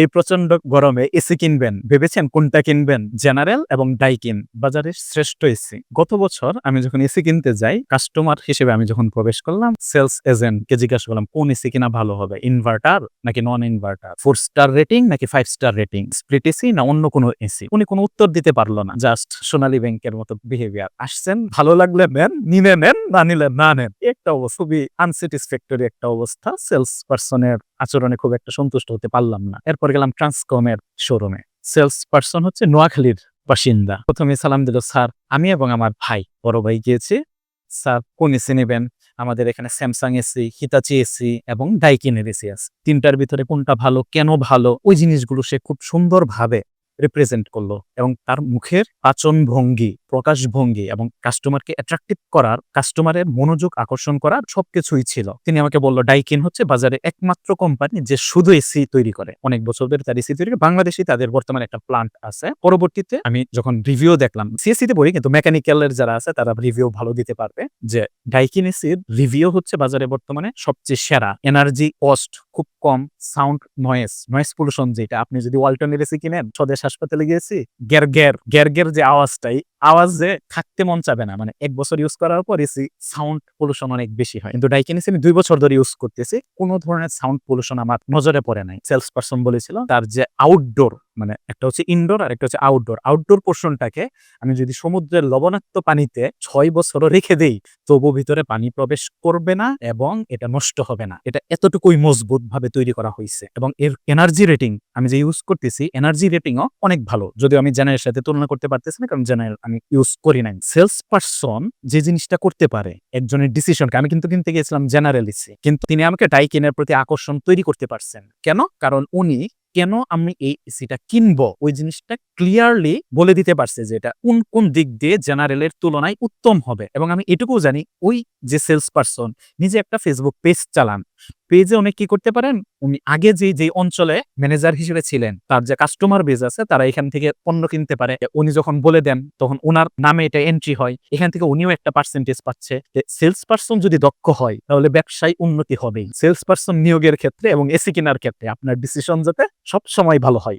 এই প্রচণ্ড গরমে এসি কিনবেন, ভেবেছেন কোনটা কিনবেন? জেনারেল এবং ডাইকিন, বাজারের শ্রেষ্ঠ এসি। গত বছর আমি যখন এসি কিনতে যাই, কাস্টমার হিসেবে আমি যখন প্রবেশ করলাম, সেলস এজেন্ট কে জিজ্ঞাসা করলাম, কোন এসি কিনা ভালো হবে? ইনভার্টার নাকি non inverter four star rating নাকি five star rating split AC না অন্য কোনো এসি? উনি কোনো উত্তর দিতে পারল না। জাস্ট সোনালী ব্যাংকের মতো বিহেভিয়ার আসছেন, ভালো লাগলে নেন, নিলে নেন, না নিলে না নেন। একটা অবস্থা, খুবই আনস্যাটিসফ্যাক্টরি একটা অবস্থা। সেলস পার্সনের আচরণে খুব একটা সন্তুষ্ট হতে পারলাম না। এরপর গেলাম ট্রান্সকমের শোরুমে। সেলস পার্সন হচ্ছে নোয়াখালীর বাসিন্দা। প্রথমে সালাম দিল, স্যার, আমি এবং আমার ভাই। বড় ভাই গিয়েছি, স্যার, কোন এসি নেবেন? আমাদের এখানে স্যামসাং এসি, হিতাচি এসি এবং ডাইকিনের এসি আছে। তিনটার ভিতরে কোনটা ভালো, কেন ভালো, ওই জিনিসগুলো সে খুব সুন্দরভাবে রিপ্রেজেন্ট করল এবং তার মুখের আচন ভঙ্গি প্রকাশ ভঙ্গি এবং কাস্টমারকে অ্যাট্রাকটিভ করার কাস্টমারের মনোযোগ আকর্ষণ করার সবকিছুই ছিল। তিনি আমাকে বলল ডাইকিন হচ্ছে বাজারে একমাত্র কোম্পানি যে শুধু এসি তৈরি করে। অনেক বছর ধরে তার এসি তৈরি করে। বাংলাদেশে তাদের বর্তমানে একটা প্লান্ট আছে। পরবর্তীতে আমি যখন রিভিউ দেখলাম সিএসসি তে বলি কিন্তু মেকানিক্যালের যারা আছে, তারা রিভিউ ভালো দিতে পারবে। যে ডাইকিন এসির রিভিউ হচ্ছে বাজারে বর্তমানে সবচেয়ে সেরা। এনার্জি কস্ট খুব কম সাউন্ড নয়েস নয়েস পলিউশন যেটা। আপনি যদি ওয়ালটনের এসি কিনেন, স্বদেশ হাসপাতালে গিয়েছি গ্যার গ্যার গ্যার গ্যার যে আওয়াজটাই আওয়াজ যে থাকতে মন চাবে না মানে এক বছর ইউজ করার পর এসি সাউন্ড পলিউশন অনেক বেশি হয়। কিন্তু ডাইকেন এসি আমি দুই বছর ধরে ইউজ করতেছি, কোনো ধরনের সাউন্ড পলিউশন আমার নজরে পড়ে নাই। সেলস পার্সন বলেছিল, তার যে আউটডোর মানে একটা হচ্ছে ইনডোর আর একটা হচ্ছে আউটডোর আউটডোর পোর্শনটাকে আমি যদি সমুদ্রের লবণাক্ত পানিতে ছয় বছর রেখে দেই তবু ভিতরে পানি প্রবেশ করবে না এবং এটা নষ্ট হবে না। এটা এতটুকুই মজবুত ভাবে তৈরি করা হয়েছে এবং এর এনার্জি রেটিং আমি যে ইউজ করতেছি এনার্জি রেটিংও অনেক ভালো। যদিও আমি জেনারেল সাথে তুলনা করতে পারতেছি না, কারণ জেনারেল আমি ইউজ করি নাই। সেলস পার্সন যে জিনিসটা করতে পারে, একজনের ডিসিশনকে আমি কিন্তু কিনতে গিয়েছিলাম জেনারেলিসে কিন্তু তিনি আমাকে ডাইকিনের প্রতি আকর্ষণ তৈরি করতে পারছেন। কেন? কারণ উনি কেন আমি এই এসিটা কিনব? ওই জিনিসটা ক্লিয়ারলি বলে দিতে পারছে যে এটা কোন কোন দিক দিয়ে জেনারেলের তুলনায় উত্তম হবে। এবং আমি এটুকু জানি, ওই যে সেলস পার্সন নিজে একটা ফেসবুক পেজ চালান পেজে অনেক কি করতে পারেন? উনি আগে যে যে অঞ্চলে ম্যানেজার হিসেবে ছিলেন, তার যে কাস্টমার বেজ আছে, তারা এখান থেকে পণ্য কিনতে পারে। উনি যখন বলে দেন, তখন ওনার নামে এটা এন্ট্রি হয়। এখান থেকে উনিও একটা পার্সেন্টেজ পাচ্ছে। সেলস পার্সন যদি দক্ষ হয়, তাহলে ব্যবসায় উন্নতি হবে সেলস পার্সন নিয়োগের ক্ষেত্রে এবং এসি কেনার ক্ষেত্রে আপনার ডিসিশন যাতে সব সময় ভালো হয়।